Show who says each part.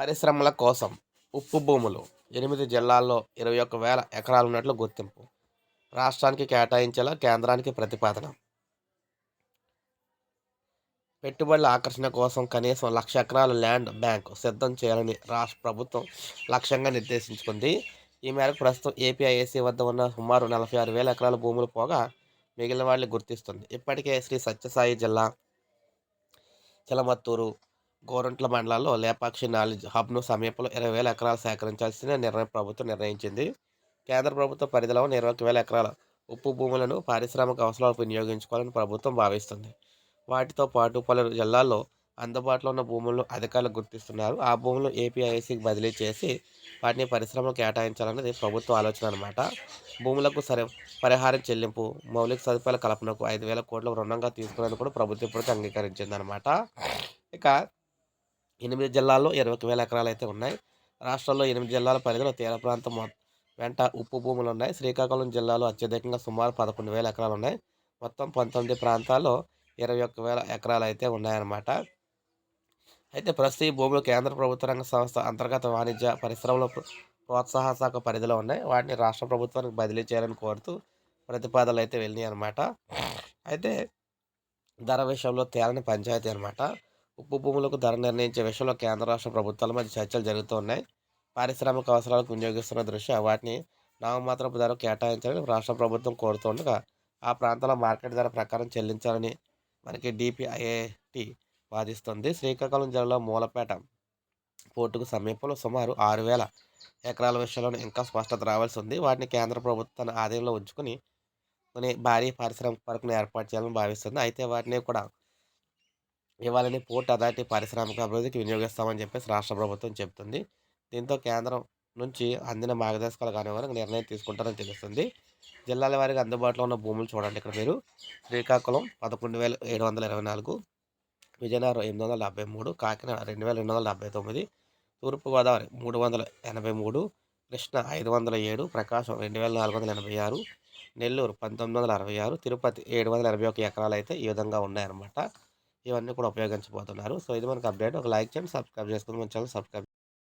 Speaker 1: పరిశ్రమల కోసం ఉప్పు భూములు ఎనిమిది జిల్లాల్లో ఇరవై ఒక్క వేల ఎకరాలు ఉన్నట్లు గుర్తింపు. రాష్ట్రానికి కేటాయించేలా కేంద్రానికి ప్రతిపాదన. పెట్టుబడుల ఆకర్షణ కోసం కనీసం లక్ష ఎకరాల ల్యాండ్ బ్యాంక్ సిద్ధం చేయాలని రాష్ట్ర ప్రభుత్వం లక్ష్యంగా నిర్దేశించుకుంది. ఈ మేరకు ప్రస్తుతం ఏపీఐఏసీ వద్ద ఉన్న సుమారు నలభై ఆరు వేల ఎకరాల భూములు పోగా మిగిలిన వాళ్ళని గుర్తిస్తుంది. ఇప్పటికే శ్రీ సత్యసాయి జిల్లా చిలమత్తూరు గోరంట్ల మండలాల్లో లేపాక్షి నాలెడ్జ్ హబ్ను సమీపంలో ఇరవై వేల ఎకరాలు సేకరించాల్సిన నిర్ణయం ప్రభుత్వం నిర్ణయించింది. కేంద్ర ప్రభుత్వ పరిధిలో ఇరవై ఒక వేల ఎకరాల ఉప్పు భూములను పారిశ్రామిక అవసరాలకు వినియోగించుకోవాలని ప్రభుత్వం భావిస్తుంది. వాటితో పాటు పలు జిల్లాల్లో అందుబాటులో ఉన్న భూములను అధికారులు గుర్తిస్తున్నారు. ఆ భూములను ఏపీఐసీకి బదిలీ చేసి వాటిని పరిశ్రమలు కేటాయించాలన్నది ప్రభుత్వ ఆలోచన అనమాట భూములకు సరే పరిహారం చెల్లింపు మౌలిక సదుపాయాల కల్పనకు ఐదు వేల కోట్ల రుణంగా తీసుకునేందుకు కూడా ప్రభుత్వం ఇప్పటికీ అంగీకరించింది అనమాట ఇక ఎనిమిది జిల్లాల్లో ఇరవై ఒక వేల ఎకరాలు అయితే ఉన్నాయి. రాష్ట్రంలో ఎనిమిది జిల్లాల పరిధిలో తీర ప్రాంతం వెంట ఉప్పు భూములు ఉన్నాయి శ్రీకాకుళం జిల్లాలో అత్యధికంగా సుమారు పదకొండు వేల ఎకరాలు ఉన్నాయి మొత్తం పంతొమ్మిది ప్రాంతాల్లో ఇరవై ఒక్క వేల ఎకరాలు అయితే ఉన్నాయన్నమాట. అయితే ప్రస్తుతం ఈ భూములు కేంద్ర ప్రభుత్వ రంగ సంస్థ అంతర్గత వాణిజ్య పరిశ్రమల ప్రోత్సాహ శాఖ పరిధిలో ఉన్నాయి. వాటిని రాష్ట్ర ప్రభుత్వానికి బదిలీ చేయాలని కోరుతూ ప్రతిపాదనలు అయితే వెళ్ళినాయి అనమాట అయితే ధర విషయంలో తేలని పంచాయతీ అనమాట ఉప్పు భూములకు ధర నిర్ణయించే విషయంలో కేంద్ర రాష్ట్ర ప్రభుత్వాల మధ్య చర్చలు జరుగుతున్నాయి పారిశ్రామిక అవసరాలకు వినియోగిస్తున్న దృష్ట్యా వాటిని నామమాత్రపు ధర కేటాయించాలని రాష్ట్ర ప్రభుత్వం కోరుతుండగా ఆ ప్రాంతంలో మార్కెట్ ధర ప్రకారం చెల్లించాలని మనకి డిపిఐఐటి వాదిస్తుంది. శ్రీకాకుళం జిల్లాలో మూలపేట పోర్టుకు సమీపంలో సుమారు ఆరు వేల ఎకరాల విషయంలో ఇంకా స్పష్టత రావాల్సి ఉంది. వాటిని కేంద్ర ప్రభుత్వం తన ఆధీనంలో ఉంచుకుని కొన్ని భారీ పారిశ్రామిక పార్కును ఏర్పాటు చేయాలని భావిస్తుంది. అయితే వాటిని కూడా ఇవ్వాలని పోర్ట్ అథారిటీ పారిశ్రామిక అభివృద్ధికి వినియోగిస్తామని చెప్పేసి రాష్ట్ర ప్రభుత్వం చెబుతుంది. దీంతో కేంద్రం నుంచి అందిన మార్గదర్శకాలు కానివ్వని నిర్ణయం తీసుకుంటారని తెలుస్తుంది. జిల్లాల వారికి అందుబాటులో ఉన్న భూములు చూడండి ఇక్కడ మీరు. శ్రీకాకుళం పదకొండు వేల ఏడు వందల ఇరవై నాలుగు విజయనగరం ఎనిమిది వందల డెబ్బై మూడు కాకినాడ రెండు వేల రెండు వందల డెబ్బై తొమ్మిది తూర్పుగోదావరి మూడు వందల ఎనభై మూడు కృష్ణ ఐదు వందల ఏడు ప్రకాశం రెండు వేల నాలుగు వందల ఎనభై ఆరు నెల్లూరు పంతొమ్మిది వందల అరవై ఆరు తిరుపతి ఏడు వందల ఎనభై ఒక ఎకరాలు అయితే ఈ విధంగా ఉన్నాయన్నమాట. ఇవన్నీ కూడా ఉపయోగించబోతున్నారు. సో ఇది మనకు అప్డేట్. ఒక లైక్ చేయండి సబ్స్క్రైబ్ చేసుకుని మన ఛానల్ సబ్స్క్రైబ్